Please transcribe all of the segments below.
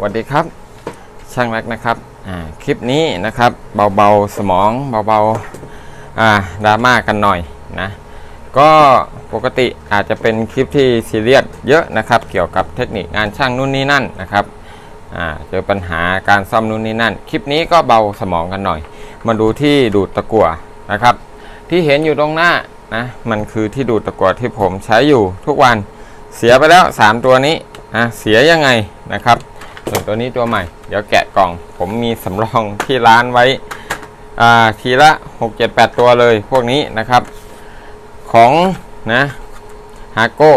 สวัสดีครับ ช่างรักนะครับคลิปนี้นะครับเบาๆสมองเบาๆอ่าดราม่ากันหน่อยนะก็ปกติอาจจะเป็นคลิปที่ซีเรียสเยอะนะครับเกี่ยวกับเทคนิคงานช่างนู่นนี่นั่นนะครับเจอปัญหาการซ่อมนู่นนี่นั่น คลิปนี้ก็เบาสมองกันหน่อย มาดูที่ดูดตะกั่วนะครับ ที่เห็นอยู่ตรงหน้านะมันคือที่ดูดตะกั่วที่ผมใช้อยู่ทุกวันเสียไปแล้ว 3 ตัวนี้นะเสียยังไงนะครับ ส่วนตัวนี้ตัวใหม่ เดี๋ยวแกะกล่อง ผมมีสำรองที่ร้านไว้ทีละ 6 7 8 ตัวเลยพวกนี้นะครับ ของนะฮาโก้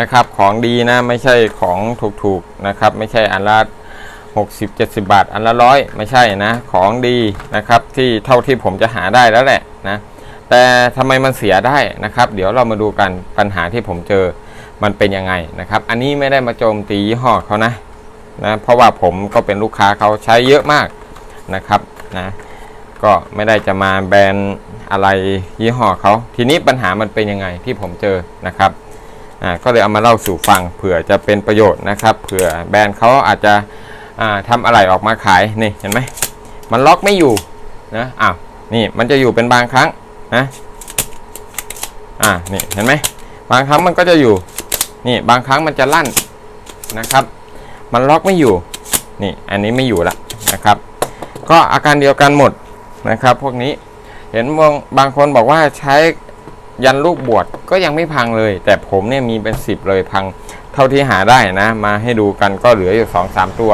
นะครับของดีนะไม่ใช่ของถูกๆนะครับ ไม่ใช่อันละ60 70 บาท อันละร้อยไม่ใช่นะ ของดีนะครับที่เท่าที่ผมจะหาได้แล้วแหละนะแต่ทำไมมันเสียได้นะครับ เดี๋ยวเรามาดูกันปัญหาที่ผมเจอมันเป็นยังไงนะครับ อันนี้ไม่ได้มาโจมตียี่ห้อเขานะ นะเพราะว่าผมก็เป็นลูกค้าเขาใช้เยอะมากนะครับนะก็ไม่ได้จะมาแบนอะไรยี่ห้อเขาทีนี้ปัญหามันเป็นยังไงที่ผมเจอนะครับอ่าก็เลยเอามาเล่าสู่ฟังเผื่อจะเป็นประโยชน์นะครับเผื่อแบรนด์เขาอาจจะอ่าทำอะไรออกมาขายนี่เห็นไหมมันล็อกไม่อยู่นะอ้าวนี่มันจะอยู่เป็นบางครั้งนะอ่านี่เห็นไหมบางครั้งมันก็จะอยู่นี่บางครั้งมันจะลั่นนะครับ มันล็อกไม่อยู่ นี่อันนี้ไม่อยู่ละนะครับ ก็อาการเดียวกันหมดนะครับ พวกนี้เห็นบางบางคนบอกว่าใช้ยันลูกบวชก็ยังไม่พังเลย แต่ผมเนี่ยมีเป็นสิบเลยพังเท่าที่หาได้นะ มาให้ดูกันก็เหลืออยู่สองสามตัว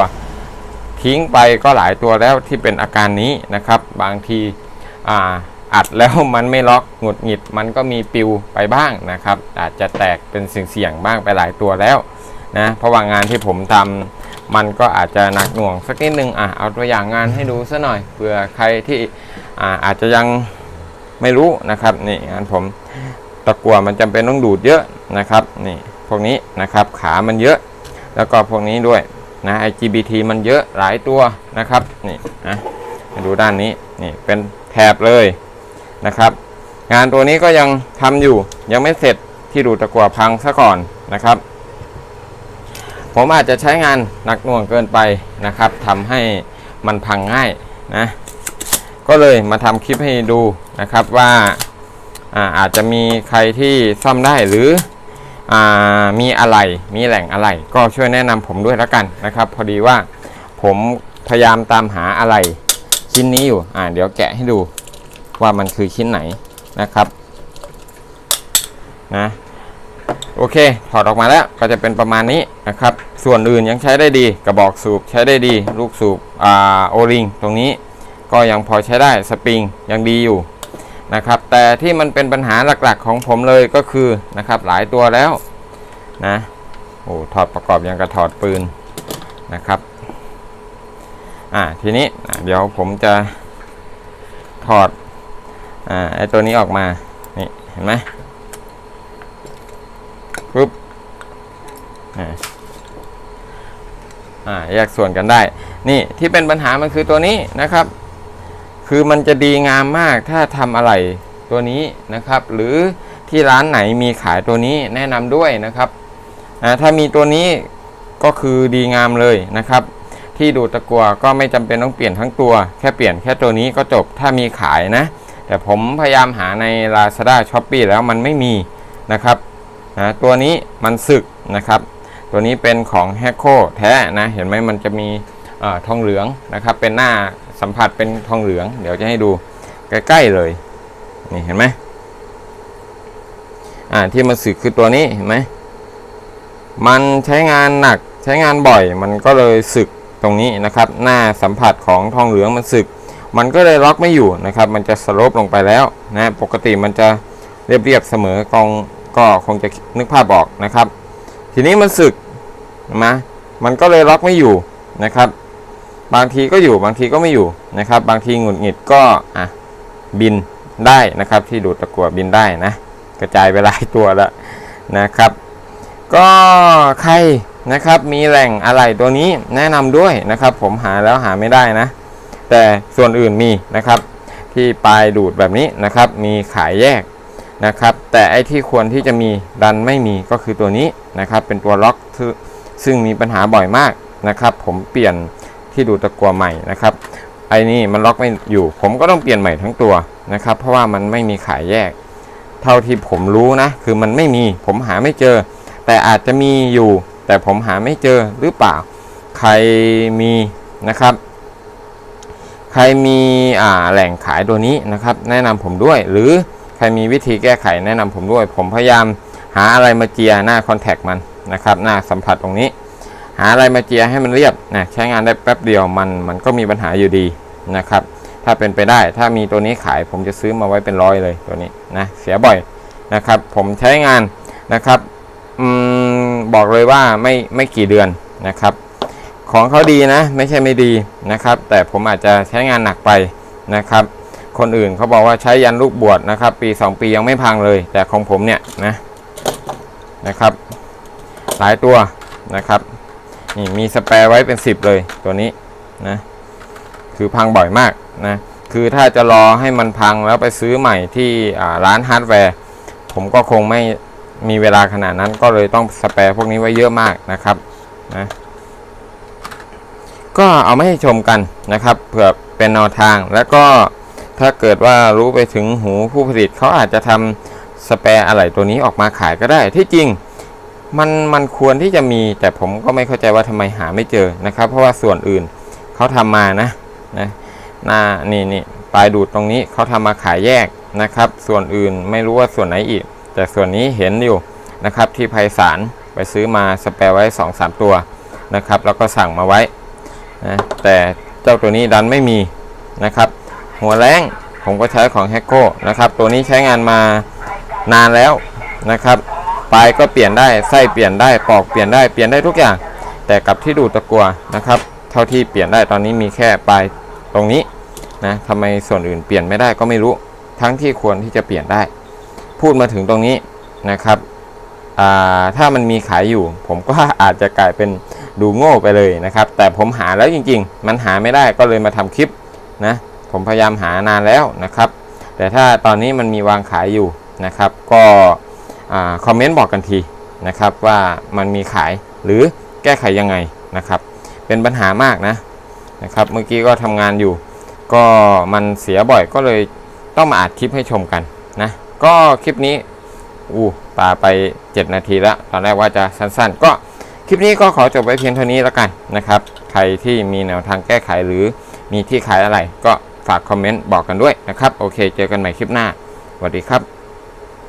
ทิ้งไปก็หลายตัวแล้วที่เป็นอาการนี้นะครับ บางทีอ่าอัดแล้วมันไม่ล็อกหงุดหงิดมันก็มีปิวไปบ้างนะครับ อาจจะแตกเป็นเสี่ยงๆบ้างไปหลายตัวแล้ว นะเพราะว่างานที่ผมทำมันก็อาจจะหนักหน่วงสักนิดนึงอะเอาตัวอย่างงานให้ดูซะหน่อยเผื่อใครที่อ่าอาจจะยังไม่รู้นะครับนี่งานผมตะกั่วมันจำเป็นต้องดูดเยอะนะครับนี่พวกนี้นะครับขามันเยอะ แล้วก็พวกนี้ด้วยนะ IGBT มันเยอะหลายตัวนะครับนี่นะมาดูด้านนี้นี่เป็นแถบเลยนะครับ งานตัวนี้ก็ยังทำอยู่ยังไม่เสร็จที่ดูดตะกั่วพังซะก่อนนะครับ ผมอาจจะใช้งานหนักหน่วงเกินไปนะครับทำให้มันพังง่ายนะก็เลยมาทำคลิปให้ดูนะครับว่าอาอาจจะมีใครที่ซ่อมได้หรืออมีอะไรมีแหล่งอะไร ก็ช่วยแนะนำผมด้วยล้วกันนะครับ พอดีว่าผมพยายามตามหาอะไรชิ้นนี้อยู่อ่าเดี๋ยวแกะให้ดูว่ามันคือชิ้นไหนนะครับนะ โอเค ถอดออกมาแล้วก็จะเป็นประมาณนี้นะครับ ส่วนอื่นยังใช้ได้ดี กระบอกสูบใช้ได้ดี ลูกสูบอ่าโอริงตรงนี้ก็ยังพอใช้ได้สปริงยังดีอยู่นะครับ แต่ที่มันเป็นปัญหาหลักๆของผมเลยก็คือนะครับหลายตัวแล้วนะโอ้ถอดประกอบยังกระถอดปืนนะครับอ่าทีนี้เดี๋ยวผมจะถอดอ่าไอตัวนี้ออกมานี่เห็นไหม ปุ๊บอ่าแยกส่วนกันได้ นี่ที่เป็นปัญหามันคือตัวนี้นะครับ คือมันจะดีงามมากถ้าทำอะไรตัวนี้นะครับ หรือที่ร้านไหนมีขายตัวนี้แนะนำด้วยนะครับอ่าถ้ามีตัวนี้ก็คือดีงามเลยนะครับ ที่ดูตะกัวก็ไม่จำเป็นต้องเปลี่ยนทั้งตัว แค่เปลี่ยนแค่ตัวนี้ก็จบถ้ามีขายนะ แต่ผมพยายามหาใน Lazada s h o p e e แล้วมันไม่มีนะครับ นะตัวนี้มันสึกนะครับ ตัวนี้เป็นของแฮกโคแท้นะเห็นไหมมันจะมีอทองเหลืองนะครับ เป็นหน้าสัมผัสเป็นทองเหลือง เดี๋ยวจะให้ดูใกล้ๆเลยนี่เห็นไหมอ่าที่มันสึกคือตัวนี้เห็นไหมมันใช้งานหนักใช้งานบ่อยมันก็เลยสึกตรงนี้นะครับ หน้าสัมผัสของทองเหลืองมันสึก มันก็เลยล็อกไม่อยู่นะครับ มันจะสลปลงไปแล้วนะปกติมันจะเรียบๆเสมอกอง ก็คงจะนึกภาพออกนะครับ ทีนี้มันสึกนะมันก็เลยล็อกไม่อยู่นะครับ บางทีก็อยู่บางทีก็ไม่อยู่นะครับ บางทีหงุดหงิดก็อะบินได้นะครับ ที่ดูดตะกั่วบินได้นะ กระจายไปหลายตัวแล้วนะครับ ก็ใครนะครับมีแหล่งอะไรตัวนี้แนะนำด้วยนะครับ ผมหาแล้วหาไม่ได้นะ แต่ส่วนอื่นมีนะครับ ที่ปลายดูดแบบนี้นะครับ มีขายแยก นะครับ แต่ไอ้ที่ควรที่จะมีดันไม่มีก็คือตัวนี้นะครับ เป็นตัวล็อกซึ่งมีปัญหาบ่อยมากนะครับ ผมเปลี่ยนที่ดูตะกัวใหม่นะครับไอ้นี่มันล็อกไม่อยู่ ผมก็ต้องเปลี่ยนใหม่ทั้งตัวนะครับ เพราะว่ามันไม่มีขายแยก เท่าที่ผมรู้นะ คือมันไม่มีผมหาไม่เจอ แต่อาจจะมีอยู่ แต่ผมหาไม่เจอหรือเปล่า ใครมีนะครับใครมีอ่าแหล่งขายตัวนี้นะครับ แนะนำผมด้วยหรือ รมีวิธีแก้ไขแนะนำผมด้วย ผมพยายามหาอะไรมาเจียหน้าคอนแทคมันนะครับ หน้าสัมผัสตรงนี้ หาอะไรมาเจียให้มันเรียบนะใช้งานได้แป๊บเดียวมันมันก็มีปัญหาอยู่ดีนะครับ ถ้าเป็นไปได้ถ้ามีตัวนี้ขายผมจะซื้อมาไว้เป็นร้อยเลยตัวนี้นะเสียบ่อยนะครับ ผมใช้งานนะครับอบอกเลยว่าไม่ไม่กี่เดือนนะครับ ของเขาดีนะ ไม่ใช่ไม่ดีนะครับ แต่ผมอาจจะใช้งานหนักไปนะครับ คนอื่นเขาบอกว่าใช้ยันลูกบวชนะครับ ปี 2 ปียังไม่พังเลย แต่ของผมเนี่ยนะนะครับ หลายตัวนะครับนี่มีสแปรไว้เป็น 10 เลยตัวนี้นะคือพังบ่อยมากนะคือถ้าจะรอให้มันพังแล้วไปซื้อใหม่ที่ร้านฮาร์ดแวร์ ผมก็คงไม่มีเวลาขนาดนั้นก็เลยต้องสแปรพวกนี้ไว้เยอะมากนะครับนะก็เอามาให้ชมกันนะครับเผื่อเป็นแนวทางแล้วก็ ถ้าเกิดว่ารู้ไปถึงหูผู้ผลิตเขาอาจจะทำสแปรอะไรตัวนี้ออกมาขายก็ได้ ที่จริงมันมันควรที่จะมี แต่ผมก็ไม่เข้าใจว่าทำไมหาไม่เจอนะครับ เพราะว่าส่วนอื่นเขาทำมานะนะหน้านี่นี่ปลายดูดตรงนี้เขาทำมาขายแยกนะครับ ส่วนอื่นไม่รู้ว่าส่วนไหนอีก แต่ส่วนนี้เห็นอยู่นะครับ ที่ไพศาลไปซื้อมาสแปรไว้ 2-3 ตัวนะครับ แล้วก็สั่งมาไว้นะแต่เจ้าตัวนี้ดันไม่มีนะครับ หัวแรงผมก็ใช้ของแฮกโก้นะครับ ตัวนี้ใช้งานมานานแล้วนะครับ ปลายก็เปลี่ยนได้ ไส้เปลี่ยนได้ ปอกเปลี่ยนได้ เปลี่ยนได้ทุกอย่าง แต่กับที่ดูตะกัวนะครับ เท่าที่เปลี่ยนได้ตอนนี้มีแค่ปลายตรงนี้นะทำไมส่วนอื่นเปลี่ยนไม่ได้ก็ไม่รู้ ทั้งที่ควรที่จะเปลี่ยนได้ พูดมาถึงตรงนี้นะครับ ถ้ามันมีขายอยู่ ผมก็อาจจะกลายเป็นดูโง่ไปเลยนะครับ แต่ผมหาแล้วจริง ๆ มันหาไม่ได้ก็เลยมาทำคลิปนะ ผมพยายามหานานแล้วนะครับ แต่ถ้าตอนนี้มันมีวางขายอยู่นะครับ ก็คอมเมนต์บอกกันทีนะครับว่ามันมีขายหรือแก้ไขยังไงนะครับ เป็นปัญหามากนะนะครับ เมื่อกี้ก็ทำงานอยู่ ก็มันเสียบ่อยก็เลยต้องมาอัดคลิปให้ชมกันนะก็คลิปนี้อู้ปาไป 7 นาทีแล้วตอนแรกว่าจะสั้นๆ ก็คลิปนี้ก็ขอจบไว้เพียงเท่านี้แล้วกันนะครับ ใครที่มีแนวทางแก้ไขหรือมีที่ขายอะไรก็ ฝากคอมเมนต์บอกกันด้วยนะครับ โอเค เจอกันใหม่คลิปหน้าสวัสดีครับ